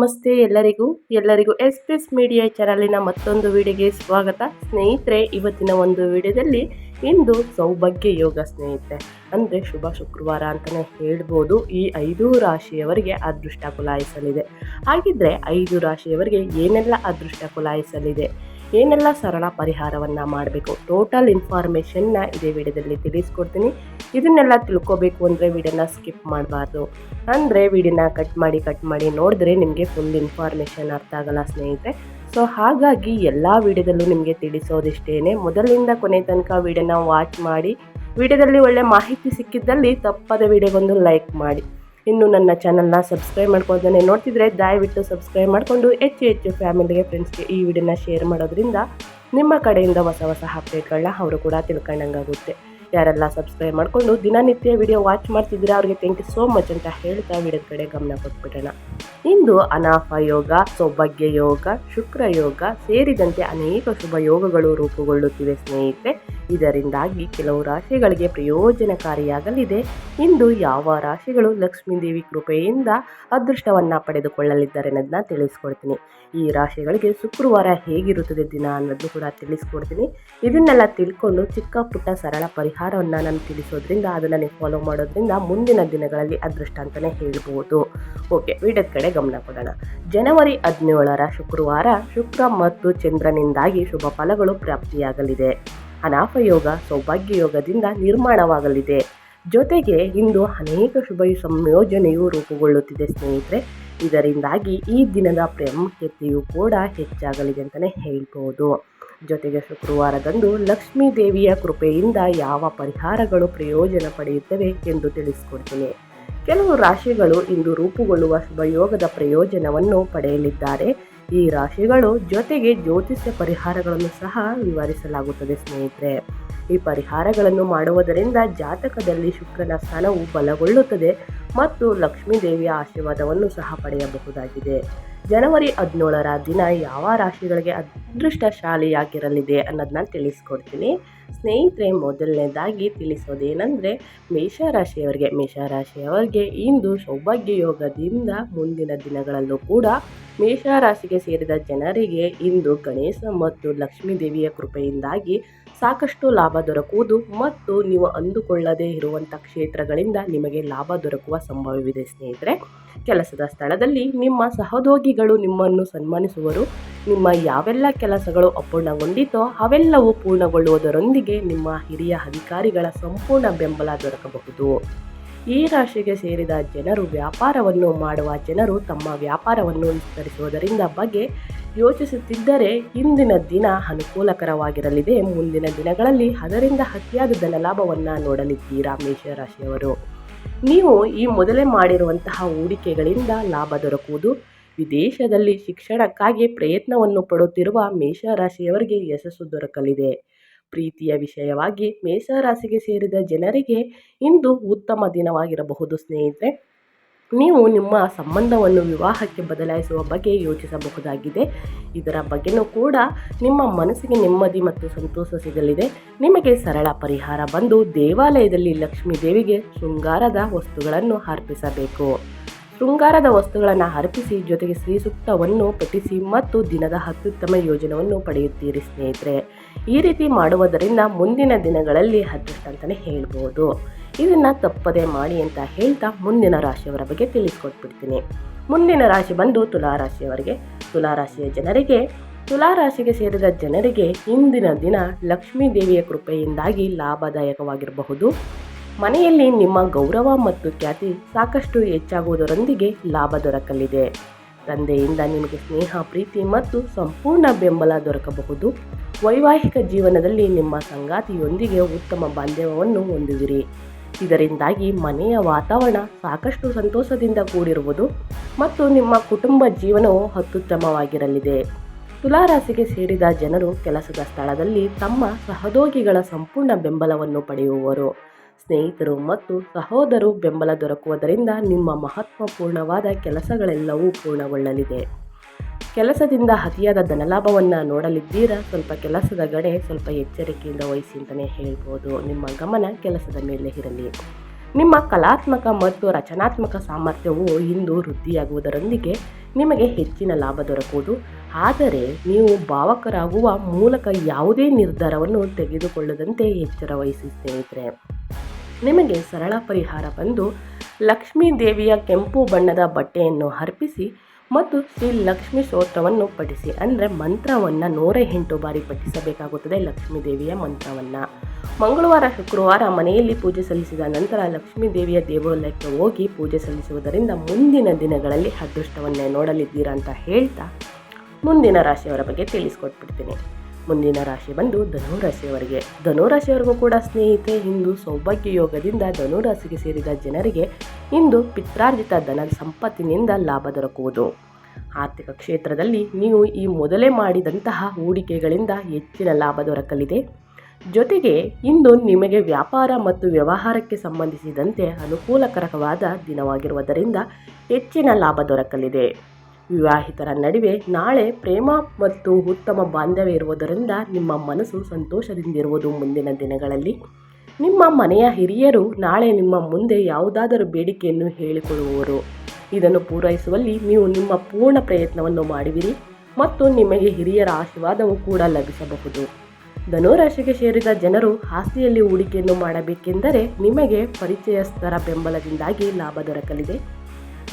ನಮಸ್ತೆ ಎಲ್ಲರಿಗೂ ಎಲ್ಲರಿಗೂ ಎಸ್ ಎಸ್ ಮೀಡಿಯಾ ಚಾನಲಿನ ಮತ್ತೊಂದು ವಿಡಿಯೋಗೆ ಸ್ವಾಗತ. ಸ್ನೇಹಿತರೆ, ಇವತ್ತಿನ ಒಂದು ವಿಡಿಯೋದಲ್ಲಿ ಇಂದು ಸೌಭಾಗ್ಯ ಯೋಗ ಸ್ನೇಹಿತರೆ. ಅಂದರೆ ಶುಭ ಶುಕ್ರವಾರ ಅಂತಲೇ ಹೇಳ್ಬೋದು. ಈ ಐದು ರಾಶಿಯವರಿಗೆ ಅದೃಷ್ಟ ಕುಲಾಯಿಸಲಿದೆ ಹಾಗಿದ್ರೆ ಐದು ರಾಶಿಯವರಿಗೆ ಏನೆಲ್ಲ ಅದೃಷ್ಟ ಕುಲಾಯಿಸಲಿದೆ ಏನೆಲ್ಲ ಸರಳ ಪರಿಹಾರವನ್ನು ಮಾಡಬೇಕು? ಟೋಟಲ್ ಇನ್ಫಾರ್ಮೇಷನ್ನ ಇದೇ ವಿಡಿಯೋದಲ್ಲಿ ತಿಳಿಸ್ಕೊಡ್ತೀನಿ. ಇದನ್ನೆಲ್ಲ ತಿಳ್ಕೊಬೇಕು ಅಂದರೆ ವಿಡಿಯೋನ ಸ್ಕಿಪ್ ಮಾಡಬಾರ್ದು. ಅಂದರೆ ವಿಡಿಯೋನ ಕಟ್ ಮಾಡಿ ಕಟ್ ಮಾಡಿ ನೋಡಿದ್ರೆ ನಿಮಗೆ ಫುಲ್ ಇನ್ಫಾರ್ಮೇಷನ್ ಅರ್ಥ ಆಗಲ್ಲ ಸ್ನೇಹಿತರೆ. ಸೊ ಹಾಗಾಗಿ ಎಲ್ಲ ವಿಡಿಯೋದಲ್ಲೂ ನಿಮಗೆ ತಿಳಿಸೋದಿಷ್ಟೇ ಮೊದಲಿಂದ ಕೊನೆ ತನಕ ವಿಡಿಯೋನ ವಾಚ್ ಮಾಡಿ, ವಿಡಿಯೋದಲ್ಲಿ ಒಳ್ಳೆ ಮಾಹಿತಿ ಸಿಕ್ಕಿದ್ದಲ್ಲಿ ತಪ್ಪದ ವಿಡಿಯೋಗೊಂದು ಲೈಕ್ ಮಾಡಿ. ಇನ್ನು ನನ್ನ ಚಾನಲ್ನ ಸಬ್ಸ್ಕ್ರೈಬ್ ಮಾಡ್ಕೊಳ್ತಾನೆ ನೋಡ್ತಿದ್ರೆ ದಯವಿಟ್ಟು ಸಬ್ಸ್ಕ್ರೈಬ್ ಮಾಡಿಕೊಂಡು ಹೆಚ್ಚು ಹೆಚ್ಚು ಫ್ಯಾಮಿಲಿಗೆ ಫ್ರೆಂಡ್ಸ್ಗೆ ಈ ವಿಡಿಯೋನ ಶೇರ್ ಮಾಡೋದ್ರಿಂದ ನಿಮ್ಮ ಕಡೆಯಿಂದ ಹೊಸ ಹೊಸ ಅಪ್ಡೇಟ್ಗಳನ್ನ ಅವರು ಕೂಡ ತಿಳ್ಕೊಂಡಂಗಾಗುತ್ತೆ. ಯಾರೆಲ್ಲ ಸಬ್ಸ್ಕ್ರೈಬ್ ಮಾಡಿಕೊಂಡು ದಿನನಿತ್ಯ ವಿಡಿಯೋ ವಾಚ್ ಮಾಡ್ತಿದ್ರೆ ಅವ್ರಿಗೆ ಥ್ಯಾಂಕ್ ಯು ಸೋ ಮಚ್ ಅಂತ ಹೇಳ್ತಾ ವಿಡಿಯೋದ ಕಡೆ ಗಮನ ಕೊಟ್ಬಿಡೋಣ. ಇಂದು ಅನಾಫ ಯೋಗ, ಸೌಭಾಗ್ಯ ಯೋಗ, ಶುಕ್ರ ಯೋಗ ಸೇರಿದಂತೆ ಅನೇಕ ಶುಭ ಯೋಗಗಳು ರೂಪುಗೊಳ್ಳುತ್ತಿವೆ ಸ್ನೇಹಿತರೆ. ಇದರಿಂದಾಗಿ ಕೆಲವು ರಾಶಿಗಳಿಗೆ ಪ್ರಯೋಜನಕಾರಿಯಾಗಲಿದೆ. ಇಂದು ಯಾವ ರಾಶಿಗಳು ಲಕ್ಷ್ಮೀ ದೇವಿ ಕೃಪೆಯಿಂದ ಅದೃಷ್ಟವನ್ನು ಪಡೆದುಕೊಳ್ಳಲಿದ್ದಾರೆ ಅನ್ನೋದನ್ನ ತಿಳಿಸ್ಕೊಡ್ತೀನಿ. ಈ ರಾಶಿಗಳಿಗೆ ಶುಕ್ರವಾರ ಹೇಗಿರುತ್ತದೆ ದಿನ ಅನ್ನೋದನ್ನು ಕೂಡ ತಿಳಿಸ್ಕೊಡ್ತೀನಿ. ಇದನ್ನೆಲ್ಲ ತಿಳ್ಕೊಂಡು ಚಿಕ್ಕ ಪುಟ್ಟ ಸರಳ ಪರಿಹಾರವನ್ನು ನಾನು ತಿಳಿಸೋದ್ರಿಂದ, ಅದನ್ನು ನೀವು ಫಾಲೋ ಮಾಡೋದ್ರಿಂದ ಮುಂದಿನ ದಿನಗಳಲ್ಲಿ ಅದೃಷ್ಟ ಅಂತಲೇ ಹೇಳ್ಬೋದು. ಓಕೆ ವಿಡಿಯೋದ ಕಡೆ ಗಮನ ಕೊಡೋಣ. ಜನವರಿ ಹದಿನೇಳರ ಶುಕ್ರವಾರ ಶುಕ್ರ ಮತ್ತು ಚಂದ್ರನಿಂದಾಗಿ ಶುಭ ಫಲಗಳು ಪ್ರಾಪ್ತಿಯಾಗಲಿದೆ. ಅನಾಫ ಯೋಗ ಸೌಭಾಗ್ಯ ಯೋಗದಿಂದ ನಿರ್ಮಾಣವಾಗಲಿದೆ. ಜೊತೆಗೆ ಇಂದು ಅನೇಕ ಶುಭ ಸಂಯೋಜನೆಯು ರೂಪುಗೊಳ್ಳುತ್ತಿದೆ ಸ್ನೇಹಿತರೆ. ಇದರಿಂದಾಗಿ ಈ ದಿನದ ಪ್ರಾಮುಖ್ಯತೆಯು ಕೂಡ ಹೆಚ್ಚಾಗಲಿದೆ ಅಂತಲೇ ಹೇಳ್ಬೋದು. ಜೊತೆಗೆ ಶುಕ್ರವಾರದಂದು ಲಕ್ಷ್ಮೀ ದೇವಿಯ ಕೃಪೆಯಿಂದ ಯಾವ ಪರಿಹಾರಗಳು ಪ್ರಯೋಜನ ಪಡೆಯುತ್ತವೆ ಎಂದು ತಿಳಿಸಿಕೊಡ್ತೀನಿ. ಕೆಲವು ರಾಶಿಗಳು ಇಂದು ರೂಪುಗೊಳ್ಳುವ ಶುಭಯೋಗದ ಪ್ರಯೋಜನವನ್ನು ಪಡೆಯಲಿದ್ದಾರೆ. ಈ ರಾಶಿಗಳು ಜೊತೆಗೆ ಜ್ಯೋತಿಷ್ಯ ಪರಿಹಾರಗಳನ್ನು ಸಹ ವಿವರಿಸಲಾಗುತ್ತದೆ ಸ್ನೇಹಿತರೆ. ಈ ಪರಿಹಾರಗಳನ್ನು ಮಾಡುವುದರಿಂದ ಜಾತಕದಲ್ಲಿ ಶುಕ್ರನ ಸ್ಥಾನವು ಬಲಗೊಳ್ಳುತ್ತದೆ ಮತ್ತು ಲಕ್ಷ್ಮೀ ದೇವಿಯ ಆಶೀರ್ವಾದವನ್ನು ಸಹ ಪಡೆಯಬಹುದಾಗಿದೆ. ಜನವರಿ ಹದಿನೇಳರ ದಿನ ಯಾವ ರಾಶಿಗಳಿಗೆ ಅದೃಷ್ಟಶಾಲಿಯಾಗಿರಲಿದೆ ಅನ್ನೋದನ್ನ ತಿಳಿಸ್ಕೊಡ್ತೀನಿ. ಸ್ನೇಹಿತರೆ, ಮೊದಲನೇದಾಗಿ ತಿಳಿಸೋದೇನೆಂದರೆ, ಮೇಷರಾಶಿಯವರಿಗೆ ಮೇಷರಾಶಿಯವರಿಗೆ ಇಂದು ಸೌಭಾಗ್ಯ ಯೋಗದಿಂದ ಮುಂದಿನ ದಿನಗಳಲ್ಲೂ ಕೂಡ ಮೇಷರಾಶಿಗೆ ಸೇರಿದ ಜನರಿಗೆ ಇಂದು ಗಣೇಶ ಮತ್ತು ಲಕ್ಷ್ಮೀ ದೇವಿಯ ಕೃಪೆಯಿಂದಾಗಿ ಸಾಕಷ್ಟು ಲಾಭ ದೊರಕುವುದು ಮತ್ತು ನೀವು ಅಂದುಕೊಳ್ಳದೇ ಇರುವಂಥ ಕ್ಷೇತ್ರಗಳಿಂದ ನಿಮಗೆ ಲಾಭ ದೊರಕುವ ಸಂಭವವಿದೆ ಸ್ನೇಹಿತರೆ. ಕೆಲಸದ ಸ್ಥಳದಲ್ಲಿ ನಿಮ್ಮ ಸಹೋದ್ಯೋಗಿಗಳು ನಿಮ್ಮನ್ನು ಸನ್ಮಾನಿಸುವರು. ನಿಮ್ಮ ಯಾವೆಲ್ಲ ಕೆಲಸಗಳು ಅಪೂರ್ಣಗೊಂಡಿತೋ ಅವೆಲ್ಲವೂ ಪೂರ್ಣಗೊಳ್ಳುವುದರೊಂದಿಗೆ ನಿಮ್ಮ ಹಿರಿಯ ಅಧಿಕಾರಿಗಳ ಸಂಪೂರ್ಣ ಬೆಂಬಲ ದೊರಕಬಹುದು. ಈ ರಾಶಿಗೆ ಸೇರಿದ ಜನರು ವ್ಯಾಪಾರವನ್ನು ಮಾಡುವ ಜನರು ತಮ್ಮ ವ್ಯಾಪಾರವನ್ನು ವಿಸ್ತರಿಸುವುದರಿಂದ ಬಗ್ಗೆ ಯೋಚಿಸುತ್ತಿದ್ದರೆ ಇಂದಿನ ದಿನ ಅನುಕೂಲಕರವಾಗಿರಲಿದೆ. ಮುಂದಿನ ದಿನಗಳಲ್ಲಿ ಅದರಿಂದ ಅತಿಯಾದ ಧನಲಾಭವನ್ನು ನೋಡಲಿದ್ದೀರಾ ಮೇಷರಾಶಿಯವರು? ನೀವು ಈ ಮೊದಲೇ ಮಾಡಿರುವಂತಹ ಹೂಡಿಕೆಗಳಿಂದ ಲಾಭ ದೊರಕುವುದು, ವಿದೇಶದಲ್ಲಿ ಶಿಕ್ಷಣಕ್ಕಾಗಿ ಪ್ರಯತ್ನವನ್ನು ಪಡುತ್ತಿರುವ ಮೇಷರಾಶಿಯವರಿಗೆ ಯಶಸ್ಸು ದೊರಕಲಿದೆ. ಪ್ರೀತಿಯ ವಿಷಯವಾಗಿ ಮೇಷರಾಶಿಗೆ ಸೇರಿದ ಜನರಿಗೆ ಇಂದು ಉತ್ತಮ ದಿನವಾಗಿರಬಹುದು, ಸ್ನೇಹಿತರೆ. ನೀವು ನಿಮ್ಮ ಸಂಬಂಧವನ್ನು ವಿವಾಹಕ್ಕೆ ಬದಲಾಯಿಸುವ ಬಗ್ಗೆ ಯೋಚಿಸಬಹುದಾಗಿದೆ. ಇದರ ಬಗ್ಗೆನೂ ಕೂಡ ನಿಮ್ಮ ಮನಸ್ಸಿಗೆ ನೆಮ್ಮದಿ ಮತ್ತು ಸಂತೋಷ ಸಿಗಲಿದೆ. ನಿಮಗೆ ಸರಳ ಪರಿಹಾರ ಬಂದು ದೇವಾಲಯದಲ್ಲಿ ಲಕ್ಷ್ಮೀ ದೇವಿಗೆ ಶೃಂಗಾರದ ವಸ್ತುಗಳನ್ನು ಅರ್ಪಿಸಬೇಕು. ಶೃಂಗಾರದ ವಸ್ತುಗಳನ್ನು ಅರ್ಪಿಸಿ ಜೊತೆಗೆ ಶ್ರೀ ಸೂಕ್ತವನ್ನು ಪಠಿಸಿ ಮತ್ತು ದಿನದ ಅತ್ಯುತ್ತಮ ಯೋಜನವನ್ನು ಪಡೆಯುತ್ತೀರಿ ಸ್ನೇಹಿತರೆ. ಈ ರೀತಿ ಮಾಡುವುದರಿಂದ ಮುಂದಿನ ದಿನಗಳಲ್ಲಿ ಅದೃಷ್ಟ ಅಂತಲೇ ಹೇಳ್ಬೋದು. ಇದನ್ನು ತಪ್ಪದೆ ಮಾಡಿ ಅಂತ ಹೇಳ್ತಾ ಮುಂದಿನ ರಾಶಿಯವರ ಬಗ್ಗೆ ತಿಳಿಸ್ಕೊಟ್ಬಿಡ್ತೀನಿ. ಮುಂದಿನ ರಾಶಿ ಬಂದು ತುಲಾರಾಶಿಯವರಿಗೆ, ತುಲಾರಾಶಿಯ ಜನರಿಗೆ, ತುಲಾರಾಶಿಗೆ ಸೇರಿದ ಜನರಿಗೆ ಇಂದಿನ ದಿನ ಲಕ್ಷ್ಮೀ ದೇವಿಯ ಕೃಪೆಯಿಂದಾಗಿ ಲಾಭದಾಯಕವಾಗಿರಬಹುದು. ಮನೆಯಲ್ಲಿ ನಿಮ್ಮ ಗೌರವ ಮತ್ತು ಖ್ಯಾತಿ ಸಾಕಷ್ಟು ಹೆಚ್ಚಾಗುವುದರೊಂದಿಗೆ ಲಾಭ ದೊರಕಲಿದೆ. ತಂದೆಯಿಂದ ನಿಮಗೆ ಸ್ನೇಹ, ಪ್ರೀತಿ ಮತ್ತು ಸಂಪೂರ್ಣ ಬೆಂಬಲ ದೊರಕಬಹುದು. ವೈವಾಹಿಕ ಜೀವನದಲ್ಲಿ ನಿಮ್ಮ ಸಂಗಾತಿಯೊಂದಿಗೆ ಉತ್ತಮ ಬಾಂಧವ್ಯವನ್ನು ಹೊಂದುವಿರಿ. ಇದರಿಂದಾಗಿ ಮನೆಯ ವಾತಾವರಣ ಸಾಕಷ್ಟು ಸಂತೋಷದಿಂದ ಕೂಡಿರುವುದು ಮತ್ತು ನಿಮ್ಮ ಕುಟುಂಬ ಜೀವನವು ಅತ್ಯುತ್ತಮವಾಗಿರಲಿದೆ. ತುಲಾರಾಸಿಗೆ ಸೇರಿದ ಜನರು ಕೆಲಸದ ಸ್ಥಳದಲ್ಲಿ ತಮ್ಮ ಸಹೋದ್ಯೋಗಿಗಳ ಸಂಪೂರ್ಣ ಬೆಂಬಲವನ್ನು ಪಡೆಯುವರು. ಸ್ನೇಹಿತರು ಮತ್ತು ಸಹೋದರು ಬೆಂಬಲ ದೊರಕುವುದರಿಂದ ನಿಮ್ಮ ಮಹತ್ವಪೂರ್ಣವಾದ ಕೆಲಸಗಳೆಲ್ಲವೂ ಪೂರ್ಣಗೊಳ್ಳಲಿದೆ. ಕೆಲಸದಿಂದ ಅತಿಯಾದ ಧನಲಾಭವನ್ನು ನೋಡಲಿದ್ದೀರಾ? ಸ್ವಲ್ಪ ಕೆಲಸದ ಗಡೆ ಸ್ವಲ್ಪ ಎಚ್ಚರಿಕೆಯಿಂದ ವಹಿಸಿ ಅಂತಲೇ ಹೇಳ್ಬೋದು. ನಿಮ್ಮ ಗಮನ ಕೆಲಸದ ಮೇಲೆ ಇರಲಿ. ನಿಮ್ಮ ಕಲಾತ್ಮಕ ಮತ್ತು ರಚನಾತ್ಮಕ ಸಾಮರ್ಥ್ಯವು ಇಂದು ವೃದ್ಧಿಯಾಗುವುದರೊಂದಿಗೆ ನಿಮಗೆ ಹೆಚ್ಚಿನ ಲಾಭ ದೊರಕುವುದು. ಆದರೆ ನೀವು ಭಾವಕರಾಗುವ ಮೂಲಕ ಯಾವುದೇ ನಿರ್ಧಾರವನ್ನು ತೆಗೆದುಕೊಳ್ಳದಂತೆ ಎಚ್ಚರ ವಹಿಸಿ ಸ್ನೇಹಿತರೆ. ನಿಮಗೆ ಸರಳ ಪರಿಹಾರ ಬಂದು ಲಕ್ಷ್ಮೀ ದೇವಿಯ ಕೆಂಪು ಬಣ್ಣದ ಬಟ್ಟೆಯನ್ನು ಅರ್ಪಿಸಿ ಮತ್ತು ಶ್ರೀ ಲಕ್ಷ್ಮೀ ಸ್ತೋತ್ರವನ್ನು ಪಠಿಸಿ. ಅಂದರೆ ಮಂತ್ರವನ್ನು ನೂರ ಎಂಟು ಬಾರಿ ಪಠಿಸಬೇಕಾಗುತ್ತದೆ ಲಕ್ಷ್ಮೀ ದೇವಿಯ ಮಂತ್ರವನ್ನು. ಮಂಗಳವಾರ, ಶುಕ್ರವಾರ ಮನೆಯಲ್ಲಿ ಪೂಜೆ ಸಲ್ಲಿಸಿದ ನಂತರ ಲಕ್ಷ್ಮೀ ದೇವಿಯ ದೇವಾಲಯಕ್ಕೆ ಹೋಗಿ ಪೂಜೆ ಸಲ್ಲಿಸುವುದರಿಂದ ಮುಂದಿನ ದಿನಗಳಲ್ಲಿ ಅದೃಷ್ಟವನ್ನೇ ನೋಡಲಿದ್ದೀರಾ ಅಂತ ಹೇಳ್ತಾ ಮುಂದಿನ ರಾಶಿಯವರ ಬಗ್ಗೆ ತಿಳಿಸ್ಕೊಟ್ಬಿಡ್ತೀನಿ. ಮುಂದಿನ ರಾಶಿ ಬಂದು ಧನುರಾಶಿಯವರಿಗೆ. ಧನುರಾಶಿಯವರಿಗೂ ಕೂಡ ಸ್ನೇಹಿತೆ ಇಂದು ಸೌಭಾಗ್ಯ ಯೋಗದಿಂದ ಧನುರಾಶಿಗೆ ಸೇರಿದ ಜನರಿಗೆ ಇಂದು ಪಿತ್ರಾರ್ಜಿತ ಧನ ಸಂಪತ್ತಿನಿಂದ ಲಾಭ ದೊರಕುವುದು. ಆರ್ಥಿಕ ಕ್ಷೇತ್ರದಲ್ಲಿ ನೀವು ಈ ಮೊದಲೇ ಮಾಡಿದಂತಹ ಹೂಡಿಕೆಗಳಿಂದ ಹೆಚ್ಚಿನ ಲಾಭ ದೊರಕಲಿದೆ. ಜೊತೆಗೆ ಇಂದು ನಿಮಗೆ ವ್ಯಾಪಾರ ಮತ್ತು ವ್ಯವಹಾರಕ್ಕೆ ಸಂಬಂಧಿಸಿದಂತೆ ಅನುಕೂಲಕರವಾದ ದಿನವಾಗಿರುವುದರಿಂದ ಹೆಚ್ಚಿನ ಲಾಭ ದೊರಕಲಿದೆ. ವಿವಾಹಿತರ ನಡುವೆ ನಾಳೆ ಪ್ರೇಮ ಮತ್ತು ಉತ್ತಮ ಬಾಂಧವ್ಯ ಇರುವುದರಿಂದ ನಿಮ್ಮ ಮನಸ್ಸು ಸಂತೋಷದಿಂದಿರುವುದು ಮುಂದಿನ ದಿನಗಳಲ್ಲಿ. ನಿಮ್ಮ ಮನೆಯ ಹಿರಿಯರು ನಾಳೆ ನಿಮ್ಮ ಮುಂದೆ ಯಾವುದಾದರೂ ಬೇಡಿಕೆಯನ್ನು ಹೇಳಿಕೊಳ್ಳುವರು ಇದನ್ನು ಪೂರೈಸುವಲ್ಲಿ ನೀವು ನಿಮ್ಮ ಪೂರ್ಣ ಪ್ರಯತ್ನವನ್ನು ಮಾಡುವಿರಿ ಮತ್ತು ನಿಮಗೆ ಹಿರಿಯರ ಆಶೀರ್ವಾದವು ಕೂಡ ಲಭಿಸಬಹುದು. ಧನುರಾಶಿಗೆ ಸೇರಿದ ಜನರು ಆಸ್ತಿಯಲ್ಲಿ ಹೂಡಿಕೆಯನ್ನು ಮಾಡಬೇಕೆಂದರೆ ನಿಮಗೆ ಪರಿಚಯಸ್ಥರ ಬೆಂಬಲದಿಂದಾಗಿ ಲಾಭ ದೊರಕಲಿದೆ.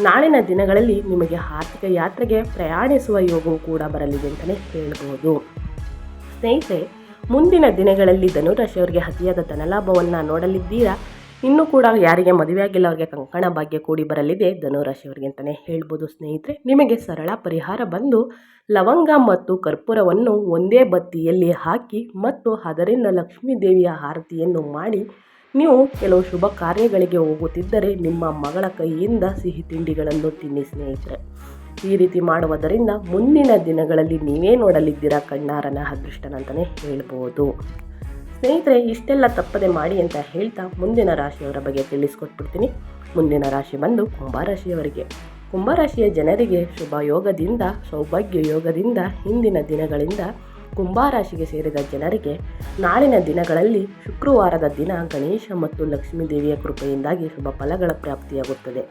ನಾಳಿನ ದಿನಗಳಲ್ಲಿ ನಿಮಗೆ ಆರ್ಥಿಕ ಯಾತ್ರೆಗೆ ಪ್ರಯಾಣಿಸುವ ಯೋಗವು ಕೂಡ ಬರಲಿದೆ ಅಂತಲೇ ಹೇಳ್ಬೋದು. ಸ್ನೇಹಿತರೆ, ಮುಂದಿನ ದಿನಗಳಲ್ಲಿ ಧನುರಾಶಿಯವರಿಗೆ ಅತಿಯಾದ ಧನಲಾಭವನ್ನು ನೋಡಲಿದ್ದೀರಾ? ಇನ್ನೂ ಕೂಡ ಯಾರಿಗೆ ಮದುವೆಯಾಗಿಲ್ಲ ಅವರಿಗೆ ಕಂಕಣ ಭಾಗ್ಯ ಕೂಡಿ ಬರಲಿದೆ ಧನುರಾಶಿಯವರಿಗೆ ಅಂತಲೇ ಹೇಳ್ಬೋದು ಸ್ನೇಹಿತರೆ. ನಿಮಗೆ ಸರಳ ಪರಿಹಾರ ಬಂದು ಲವಂಗ ಮತ್ತು ಕರ್ಪೂರವನ್ನು ಒಂದೇ ಬತ್ತಿಯಲ್ಲಿ ಹಾಕಿ ಮತ್ತು ಅದರಿಂದ ಲಕ್ಷ್ಮೀ ದೇವಿಯ ಆರತಿಯನ್ನು ಮಾಡಿ ನೀವು ಕೆಲವು ಶುಭ ಕಾರ್ಯಗಳಿಗೆ ಹೋಗುತ್ತಿದ್ದರೆ ನಿಮ್ಮ ಮಗಳ ಕೈಯಿಂದ ಸಿಹಿ ತಿಂಡಿಗಳನ್ನು ತಿನ್ನಿ, ಸ್ನೇಹಿತರೆ. ಈ ರೀತಿ ಮಾಡುವುದರಿಂದ ಮುಂದಿನ ದಿನಗಳಲ್ಲಿ ನೀವೇ ನೋಡಲಿದ್ದೀರಾ ಕಣ್ಣಾರನ ಅದೃಷ್ಟನಂತಲೇ ಹೇಳ್ಬೋದು. ಸ್ನೇಹಿತರೆ, ಇಷ್ಟೆಲ್ಲ ತಪ್ಪದೆ ಮಾಡಿ ಅಂತ ಹೇಳ್ತಾ ಮುಂದಿನ ರಾಶಿಯವರ ಬಗ್ಗೆ ತಿಳಿಸ್ಕೊಟ್ಬಿಡ್ತೀನಿ. ಮುಂದಿನ ರಾಶಿ ಬಂದು ಕುಂಭರಾಶಿಯವರಿಗೆ. ಕುಂಭರಾಶಿಯ ಜನರಿಗೆ ಶುಭ ಯೋಗದಿಂದ ಸೌಭಾಗ್ಯ ಯೋಗದಿಂದ ಹಿಂದಿನ ದಿನಗಳಿಂದ ಕುಂಭರಾಶಿಗೆ ಸೇರಿದ ಜನರಿಗೆ ನಾಳಿನ ದಿನಗಳಲ್ಲಿ ಶುಕ್ರವಾರದ ದಿನ ಗಣೇಶ ಮತ್ತು ಲಕ್ಷ್ಮೀ ದೇವಿಯ ಕೃಪೆಯಿಂದಾಗಿ ಶುಭ ಫಲಗಳ ಪ್ರಾಪ್ತಿಯಾಗುತ್ತದೆ.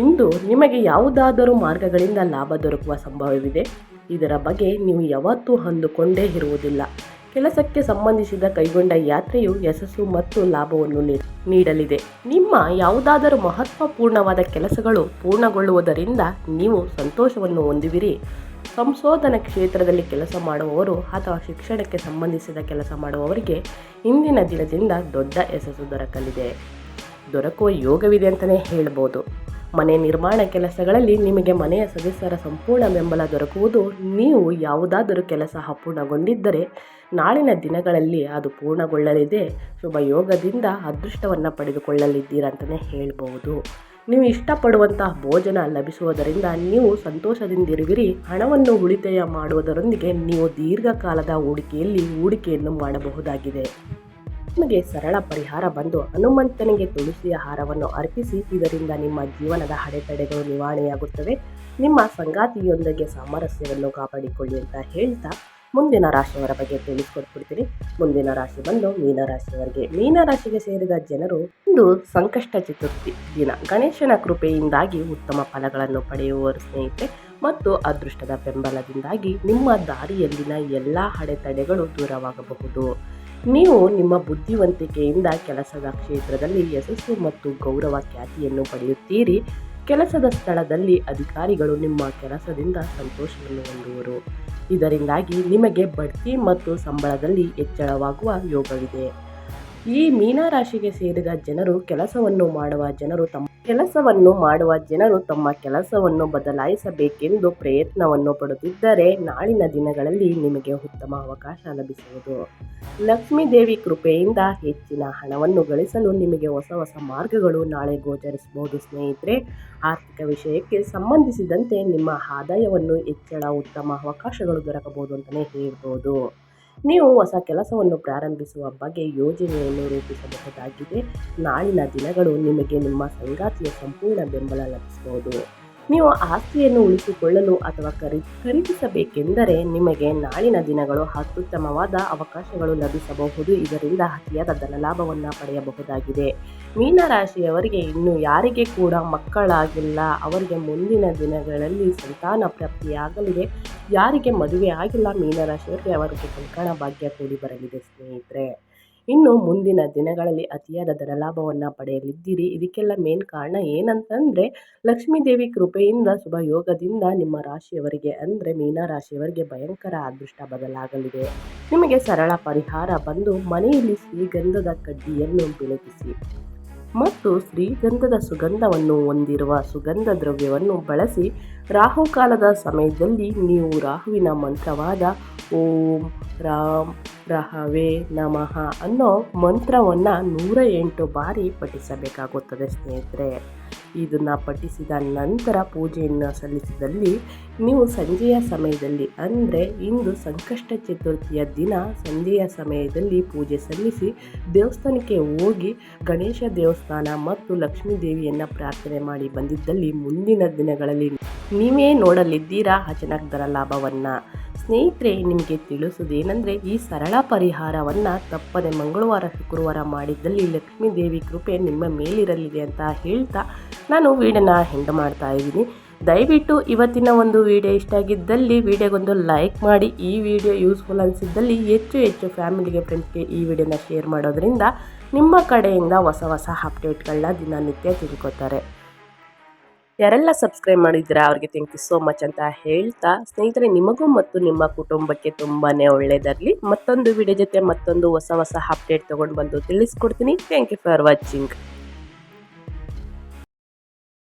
ಇಂದು ನಿಮಗೆ ಯಾವುದಾದರೂ ಮಾರ್ಗಗಳಿಂದ ಲಾಭ ದೊರಕುವ ಸಂಭವವಿದೆ. ಇದರ ಬಗ್ಗೆ ನೀವು ಯಾವತ್ತೂ ಅಂದುಕೊಂಡೇ ಇರುವುದಿಲ್ಲ. ಕೆಲಸಕ್ಕೆ ಸಂಬಂಧಿಸಿದ ಕೈಗೊಂಡ ಯಾತ್ರೆಯು ಯಶಸ್ಸು ಮತ್ತು ಲಾಭವನ್ನು ನೀಡಲಿದೆ. ನಿಮ್ಮ ಯಾವುದಾದರೂ ಮಹತ್ವಪೂರ್ಣವಾದ ಕೆಲಸಗಳು ಪೂರ್ಣಗೊಳ್ಳುವುದರಿಂದ ನೀವು ಸಂತೋಷವನ್ನು ಹೊಂದುವಿರಿ. ಸಂಶೋಧನಾ ಕ್ಷೇತ್ರದಲ್ಲಿ ಕೆಲಸ ಮಾಡುವವರು ಅಥವಾ ಶಿಕ್ಷಣಕ್ಕೆ ಸಂಬಂಧಿಸಿದ ಕೆಲಸ ಮಾಡುವವರಿಗೆ ಇಂದಿನ ದಿನದಿಂದ ದೊಡ್ಡ ಯಶಸ್ಸು ದೊರಕಲಿದೆ. ದೊರಕುವ ಯೋಗವಿದೆ ಅಂತಲೇ ಹೇಳ್ಬೋದು. ಮನೆ ನಿರ್ಮಾಣ ಕೆಲಸಗಳಲ್ಲಿ ನಿಮಗೆ ಮನೆಯ ಸದಸ್ಯರ ಸಂಪೂರ್ಣ ಬೆಂಬಲ ದೊರಕುವುದು, ನೀವು ಯಾವುದಾದರೂ ಕೆಲಸ ಅಪೂರ್ಣಗೊಂಡಿದ್ದರೆ ನಾಳಿನ ದಿನಗಳಲ್ಲಿ ಅದು ಪೂರ್ಣಗೊಳ್ಳಲಿದೆ. ಶುಭ ಯೋಗದಿಂದ ಅದೃಷ್ಟವನ್ನು ಪಡೆದುಕೊಳ್ಳಲಿದ್ದೀರಾ ಅಂತಲೇ ಹೇಳ್ಬೋದು. ನೀವು ಇಷ್ಟಪಡುವಂತಹ ಭೋಜನ ಲಭಿಸುವುದರಿಂದ ನೀವು ಸಂತೋಷದಿಂದಿರುವಿರಿ. ಹಣವನ್ನು ಉಳಿತಾಯ ಮಾಡುವುದರೊಂದಿಗೆ ನೀವು ದೀರ್ಘಕಾಲದ ಹೂಡಿಕೆಯಲ್ಲಿ ಹೂಡಿಕೆಯನ್ನು ಮಾಡಬಹುದಾಗಿದೆ. ನಿಮಗೆ ಸರಳ ಪರಿಹಾರ ಬಂದು ಹನುಮಂತನಿಗೆ ತುಳಸಿಯ ಹಾರವನ್ನು ಅರ್ಪಿಸಿ, ಇದರಿಂದ ನಿಮ್ಮ ಜೀವನದ ಅಡೆತಡೆಗಳು ನಿವಾರಣೆಯಾಗುತ್ತವೆ. ನಿಮ್ಮ ಸಂಗಾತಿಯೊಂದಿಗೆ ಸಾಮರಸ್ಯವನ್ನು ಕಾಪಾಡಿಕೊಳ್ಳಿ ಅಂತ ಹೇಳ್ತಾ ಮುಂದಿನ ರಾಶಿಯವರ ಬಗ್ಗೆ ತಿಳಿಸ್ಕೊಟ್ಬಿಡ್ತೀನಿ. ಮುಂದಿನ ರಾಶಿ ಬಂದು ಮೀನರಾಶಿಯವರಿಗೆ. ಮೀನರಾಶಿಗೆ ಸೇರಿದ ಜನರು ಇಂದು ಸಂಕಷ್ಟ ಚತುರ್ಥಿ ದಿನ. ಗಣೇಶನ ಕೃಪೆಯಿಂದಾಗಿ ಉತ್ತಮ ಫಲಗಳನ್ನು ಪಡೆಯುವರು ಸ್ನೇಹಿತರೆ ಮತ್ತು ಅದೃಷ್ಟದ ಬೆಂಬಲದಿಂದಾಗಿ ನಿಮ್ಮ ದಾರಿಯಲ್ಲಿನ ಎಲ್ಲ ಅಡೆತಡೆಗಳು ದೂರವಾಗಬಹುದು. ನೀವು ನಿಮ್ಮ ಬುದ್ಧಿವಂತಿಕೆಯಿಂದ ಕೆಲಸದ ಕ್ಷೇತ್ರದಲ್ಲಿ ಯಶಸ್ಸು ಮತ್ತು ಗೌರವ ಖ್ಯಾತಿಯನ್ನು ಪಡೆಯುತ್ತೀರಿ. ಕೆಲಸದ ಸ್ಥಳದಲ್ಲಿ ಅಧಿಕಾರಿಗಳು ನಿಮ್ಮ ಕೆಲಸದಿಂದ ಸಂತೋಷವನ್ನು ಹೊಂದುವರು. ಇದರಿಂದಾಗಿ ನಿಮಗೆ ಬಡ್ತಿ ಮತ್ತು ಸಂಬಳದಲ್ಲಿ ಹೆಚ್ಚಳವಾಗುವ ಯೋಗವಿದೆ. ಈ ಮೀನರಾಶಿಗೆ ಸೇರಿದ ಜನರು ಕೆಲಸವನ್ನು ಮಾಡುವ ಜನರು ತಮ್ಮ ಕೆಲಸವನ್ನು ಮಾಡುವ ಜನರು ತಮ್ಮ ಕೆಲಸವನ್ನು ಬದಲಾಯಿಸಬೇಕೆಂದು ಪ್ರಯತ್ನವನ್ನು ಪಡುತ್ತಿದ್ದರೆ ನಾಳಿನ ದಿನಗಳಲ್ಲಿ ನಿಮಗೆ ಉತ್ತಮ ಅವಕಾಶ ಲಭಿಸುವುದು. ಲಕ್ಷ್ಮೀ ದೇವಿ ಕೃಪೆಯಿಂದ ಹೆಚ್ಚಿನ ಹಣವನ್ನು ಗಳಿಸಲು ನಿಮಗೆ ಹೊಸ ಹೊಸ ಮಾರ್ಗಗಳು ನಾಳೆ ಗೋಚರಿಸಬಹುದು ಸ್ನೇಹಿತರೆ. ಆರ್ಥಿಕ ವಿಷಯಕ್ಕೆ ಸಂಬಂಧಿಸಿದಂತೆ ನಿಮ್ಮ ಆದಾಯವನ್ನು ಹೆಚ್ಚಳ ಉತ್ತಮ ಅವಕಾಶಗಳು ದೊರಕಬಹುದು ಅಂತಲೇ ಹೇಳ್ಬೋದು. ನೀವು ಹೊಸ ಕೆಲಸವನ್ನು ಪ್ರಾರಂಭಿಸುವ ಬಗ್ಗೆ ಯೋಜನೆಯನ್ನು ರೂಪಿಸಬಹುದಾಗಿದೆ. ನಾಳಿನ ದಿನಗಳು ನಿಮಗೆ ನಿಮ್ಮ ಸಂಗಾತಿಯ ಸಂಪೂರ್ಣ ಬೆಂಬಲ ಲಭಿಸಬಹುದು. ನೀವು ಆಸ್ತಿಯನ್ನು ಉಳಿಸಿಕೊಳ್ಳಲು ಅಥವಾ ಖರೀ, ಖರೀದಿಸಬೇಕೆಂದರೆ ನಿಮಗೆ ನಾಳಿನ ದಿನಗಳು ಅತ್ಯುತ್ತಮವಾದ ಅವಕಾಶಗಳು ಲಭಿಸಬಹುದು. ಇದರಿಂದ ಅತಿಯಾದ ಧನಲಾಭವನ್ನು ಪಡೆಯಬಹುದಾಗಿದೆ. ಮೀನರಾಶಿಯವರಿಗೆ ಇನ್ನು ಯಾರಿಗೆ ಕೂಡ ಮಕ್ಕಳಾಗಿಲ್ಲ. ಅವರಿಗೆ ಮುಂದಿನ ದಿನಗಳಲ್ಲಿ ಸಂತಾನ ಪ್ರಾಪ್ತಿಯಾಗಲಿದೆ. ಯಾರಿಗೆ ಮದುವೆ ಆಗಿಲ್ಲ ಮೀನರಾಶಿಯವರಿಗೆ ಅವರಿಗೆ ಕಂಕಣ ಭಾಗ್ಯ ಕೂಡಿ ಬರಲಿದೆ ಸ್ನೇಹಿತರೆ. ಇನ್ನು ಮುಂದಿನ ದಿನಗಳಲ್ಲಿ ಅತಿಯಾದ ಧನಲಾಭವನ್ನು ಪಡೆಯಲಿದ್ದೀರಿ. ಇದಕ್ಕೆಲ್ಲ ಮೇನ್ ಕಾರಣ ಏನಂತಂದರೆ, ಲಕ್ಷ್ಮೀದೇವಿ ಕೃಪೆಯಿಂದ ಶುಭ ಯೋಗದಿಂದ ನಿಮ್ಮ ರಾಶಿಯವರಿಗೆ, ಅಂದರೆ ಮೀನರಾಶಿಯವರಿಗೆ ಭಯಂಕರ ಅದೃಷ್ಟ ಬದಲಾಗಲಿದೆ. ನಿಮಗೆ ಸರಳ ಪರಿಹಾರ ಬಂದು ಮನೆಯಲ್ಲಿ ಶ್ರೀಗಂಧದ ಕಡ್ಡಿಯನ್ನು ಬೆಳಗಿಸಿ. ಮತ್ತು ಶ್ರೀಗಂಧದ ಸುಗಂಧವನ್ನು ಹೊಂದಿರುವ ಸುಗಂಧ ದ್ರವ್ಯವನ್ನು ಬಳಸಿ ರಾಹುಕಾಲದ ಸಮಯದಲ್ಲಿ ನೀವು ರಾಹುವಿನ ಮಂತ್ರವಾದ ಓಂ ರಾಮ್ ರಹವೇ ನಮಃ ಅನ್ನೋ ಮಂತ್ರವನ್ನು ನೂರ ಎಂಟು ಬಾರಿ ಪಠಿಸಬೇಕಾಗುತ್ತದೆ ಸ್ನೇಹಿತರೆ. ಇದನ್ನು ಪಠಿಸಿದ ನಂತರ ಪೂಜೆಯನ್ನು ಸಲ್ಲಿಸಿದಲ್ಲಿ ನೀವು ಸಂಜೆಯ ಸಮಯದಲ್ಲಿ, ಅಂದರೆ ಇಂದು ಸಂಕಷ್ಟ ಚತುರ್ಥಿಯ ದಿನ ಸಂಜೆಯ ಸಮಯದಲ್ಲಿ ಪೂಜೆ ಸಲ್ಲಿಸಿ ದೇವಸ್ಥಾನಕ್ಕೆ ಹೋಗಿ ಗಣೇಶ ದೇವಸ್ಥಾನ ಮತ್ತು ಲಕ್ಷ್ಮೀ ದೇವಿಯನ್ನು ಪ್ರಾರ್ಥನೆ ಮಾಡಿ ಬಂದಿದ್ದಲ್ಲಿ ಮುಂದಿನ ದಿನಗಳಲ್ಲಿ ನೀವೇ ನೋಡಲಿದ್ದೀರಾ ಅಚಾನಕ್ ಲಾಭವನ್ನು? ಸ್ನೇಹಿತರೆ, ನಿಮಗೆ ತಿಳಿಸೋದೇನೆಂದರೆ ಈ ಸರಳ ಪರಿಹಾರವನ್ನು ತಪ್ಪದೆ ಮಂಗಳವಾರ, ಶುಕ್ರವಾರ ಮಾಡಿದ್ದಲ್ಲಿ ಲಕ್ಷ್ಮೀ ದೇವಿ ಕೃಪೆ ನಿಮ್ಮ ಮೇಲಿರಲಿದೆ ಅಂತ ಹೇಳ್ತಾ ನಾನು ವೀಡಿಯೋನ ಹೆಂಡ್ ಮಾಡ್ತಾ ಇದ್ದೀನಿ. ದಯವಿಟ್ಟು ಇವತ್ತಿನ ಒಂದು ವಿಡಿಯೋ ಇಷ್ಟ ಆಗಿದ್ದಲ್ಲಿ ವಿಡಿಯೋಗೊಂದು ಲೈಕ್ ಮಾಡಿ. ಈ ವಿಡಿಯೋ ಯೂಸ್ಫುಲ್ ಅನಿಸಿದ್ದಲ್ಲಿ ಹೆಚ್ಚು ಹೆಚ್ಚು ಫ್ಯಾಮಿಲಿಗೆ ಫ್ರೆಂಡ್ಸ್ಗೆ ಈ ವಿಡಿಯೋನ ಶೇರ್ ಮಾಡೋದ್ರಿಂದ ನಿಮ್ಮ ಕಡೆಯಿಂದ ಹೊಸ ಹೊಸ ಅಪ್ಡೇಟ್ಗಳನ್ನ ದಿನನಿತ್ಯ ತಿಳ್ಕೊತಾರೆ. ಯಾರೆಲ್ಲ ಸಬ್ಸ್ಕ್ರೈಬ್ ಮಾಡಿದ್ದೀರಾ ಅವ್ರಿಗೆ ಥ್ಯಾಂಕ್ ಯು ಸೋ ಮಚ್ ಅಂತ ಹೇಳ್ತಾ, ಸ್ನೇಹಿತರೆ ನಿಮಗೂ ಮತ್ತು ನಿಮ್ಮ ಕುಟುಂಬಕ್ಕೆ ತುಂಬಾ ಒಳ್ಳೆಯದಾಗಲಿ ಮತ್ತೊಂದು ವಿಡಿಯೋ ಜೊತೆ ಮತ್ತೊಂದು ಹೊಸ ಹೊಸ ಅಪ್ಡೇಟ್ ತೊಗೊಂಡು ಬಂದು ತಿಳಿಸ್ಕೊಡ್ತೀನಿ. Thank you for watching